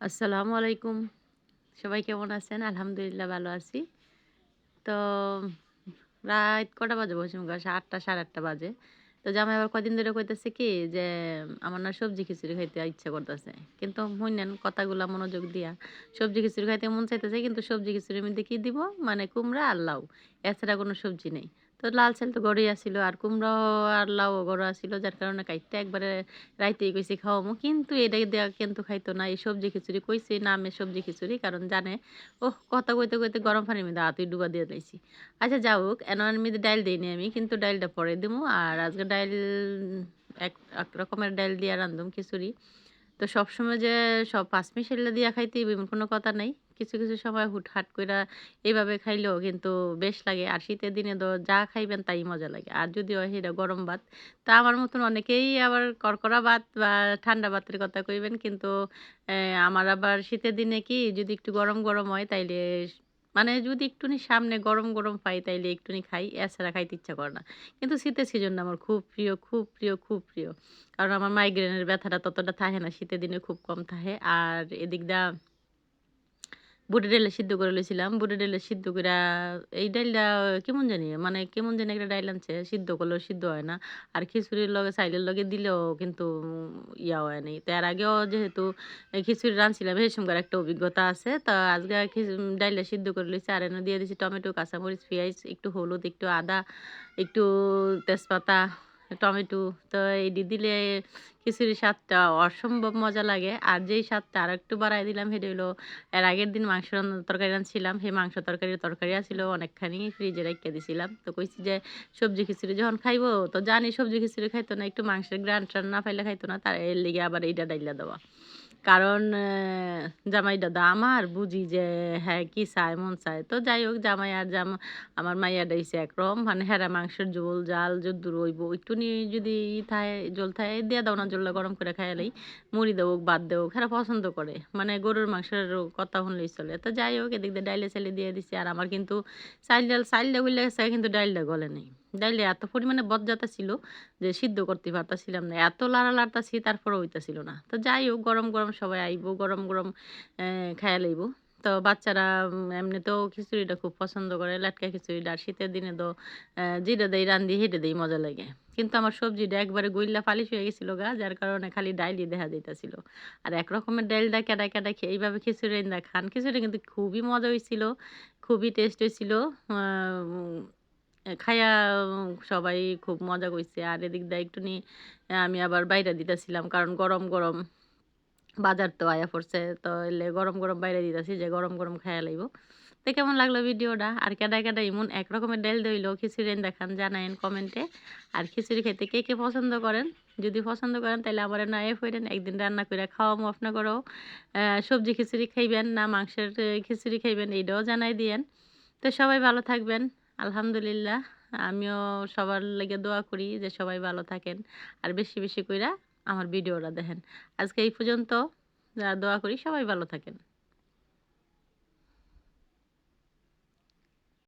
আসসালামু আলাইকুম। সবাই কেমন আছেন? আলহামদুলিল্লাহ ভালো আছি। তো রাত কটা বাজে বসে গেছে আটটা, সাড়ে আটটা বাজে। তো জামাই আবার কদিন ধরে কইতেছে কি যে, আমার না সবজি খিচুড়ি খাইতে ইচ্ছা করতেছে। কিন্তু শুনেন কথাগুলো মনোযোগ দিয়া। সবজি খিচুড়ি খাইতে মন চাইতেছে, কিন্তু সবজি খিচুড়ির মধ্যে কি দিব? মানে কুমড়া আর লাউ। এছাড়া কোনো সবজি নেই। তো লাল চাল তো গড়ে আসিল আর কুমড়ো আর লাউ গড় আসিল যার কারণে কাইটটা একবারে রাইতেই কইছি খাওয়ামো কিন্তু এটা দেওয়া কিন্তু খাইতো না এই সবজি খিচুড়ি কইছি নামে সবজি খিচুড়ি কারণ জানে ও কথা কইতে কইতে গরম পানির মধ্যে হাতুই ডুবা দিয়ে দিয়েছি আচ্ছা যা হোক এনার মধ্যে ডাইল দিইনি আমি, কিন্তু ডাইলটা পরে দিব আর আজকে ডাইল এক এক রকমের ডাইল দিয়ে রান্ধুম খিচুড়ি। তো সবসময় যে সব পাঁচ মিশাইলে দিয়া খাইতে কোনো কথা নাই। কিছু কিছু সময় হুটহাট কইরা এইভাবে খাইলেও কিন্তু বেশ লাগে। আর শীতের দিনে তো যা খাইবেন তাই মজা লাগে। আর যদি হয় সেটা গরম ভাত, তা আমার মতন অনেকেই আবার কড়কড়া ভাত বা ঠান্ডা ভাতের কথা কইবেন। কিন্তু আমার আবার শীতের দিনে কি যদি একটু গরম গরম হয় তাইলে মানে যদি একটুনি সামনে গরম গরম পাই তাইলে একটুনি খাই। এছাড়া খাইতে ইচ্ছা করে না। কিন্তু শীতের সিজন আমার খুব প্রিয় খুব প্রিয় খুব প্রিয়। কারণ আমার মাইগ্রেনের ব্যথাটা ততটা থাকে না, শীতের দিনে খুব কম থাকে। আর এদিক দা বুটের ডাইলটা সিদ্ধ করে লইছিলাম। বুটের ডাইলটা সিদ্ধ করে এই ডাইলটা কেমন জানি মানে কেমন জানি একটা ডাইল আনছে, সিদ্ধ করলেও সিদ্ধ হয় না। আর খিচুড়ির লগে সাইলের লগে দিলেও কিন্তু ইয়া হয় নাই। তো এর আগেও যেহেতু খিচুড়ি রাঁধছিলাম সময় একটা অভিজ্ঞতা আছে। তো আজকে ডাইলটা সিদ্ধ করে লইছি, আর এনে দিয়ে দিয়েছি টমেটো, কাঁচামরিচ, পেঁয়াজ, একটু হলুদ, একটু আদা, একটু তেজপাতা টমেটো। তো এটি দিলে খিচুড়ির স্বাদটা অসম্ভব মজা লাগে। আর যেই স্বাদটা আর একটু বাড়াই দিলাম, সেটা হলো এর আগের দিন মাংস তরকারি রাঁধছিলাম সেই মাংস তরকারির তরকারি আসছিল অনেকখানি ফ্রিজে রেখে দিছিলাম। তো কইছি যে, সবজি খিচুড়ি যখন খাইবো, তো জানি সবজি খিচুড়ি খাইতো না, একটু মাংসের গ্রান ট্রান না পাইলে খাইতো না, তার এর লিগে আবার এইটা ডাইলা দেওয়া। কারণ জামাই দাদা আমার বুঝি যে হ্যাঁ কি চায়, মন চায়। তো যাই হোক, জামাই আর জামা, আমার মাইয়া ডাইছে একরকম। মানে হেরা মাংসের ঝোল, জাল, যদ্দুর হইব। একটু নিয়ে যদি ই থায়, জল থায়, দিয়ে দাও না জলটা গরম করে খাইলেই মুড়ি দেবো বাদ দেবো হেরা পছন্দ করে। মানে গরুর মাংসের কথা শুনলেই চলে। তো যাই হোক, এদিক দিয়ে ডাইলে চাইলে দিয়ে দিছি। আর আমার কিন্তু চাইল ডাল চাইলটা গুলে গেছে কিন্তু ডাইলটা গলে নেই। ডাইলে এত পরিমাণে বজ্জাতা ছিল যে সিদ্ধ করতে পারতাছিলাম না। এত লাড়া লাড়তাছি তারপরে হইতাছিল না। তো যাই হোক গরম গরম সবাই আইব, গরম গরম খাইয়া লইব। তো বাচ্চারা এমনিতেও খিচুড়িটা খুব পছন্দ করে, লাটকা খিচুড়িটা, আর শীতের দিনে তো যেটা দেয় রান্ধি, হেঁটে দেই মজা লাগে। কিন্তু আমার সবজিটা একবারে গইল্লা ফালিশ হয়ে গেছিল গা, যার কারণে খালি ডাইলই দেখা যাইতেছিল। আর এক রকমের ডাইলটা কেটা কেটা খেয়ে এইভাবে খিচুড়ি খান। খিচুড়ি কিন্তু খুবই মজা হয়েছিল খুবই টেস্ট হয়েছিল খাইয়া সবাই খুব মজা করছে। আর এদিক দিয়ে একটু নিয়ে আমি আবার বাইরে দিতেছিলাম, কারণ গরম গরম বাজার তো আয়া পড়ছে। তো এলে গরম গরম বাইরে দিতেছি যে গরম গরম খাইয়া লাগবো তো কেমন লাগল ভিডিওটা? আর কেডা কেডা এমন এক রকমের ডাল দইল খিচুড়ি দেখান, জানায়েন কমেন্টে। আর খিচুড়ি খেতে কে কে পছন্দ করেন? যদি পছন্দ করেন তাহলে আমার না এ হইলেন একদিন রান্না করে খাওয়ামো আপনাদেরও সবজি খিচুড়ি খাইবেন না, মাংসের খিচুড়ি খাইবেন, এইটাও জানাই দিয়েন। তো সবাই ভালো থাকবেন। আলহামদুলিল্লাহ। আমিও সবার লেগে দোয়া করি যে সবাই ভালো থাকেন। আর বেশি বেশি কইরা আমার ভিডিওটা দেখেন। আজকে এই পর্যন্ত দোয়া করি সবাই ভালো থাকেন।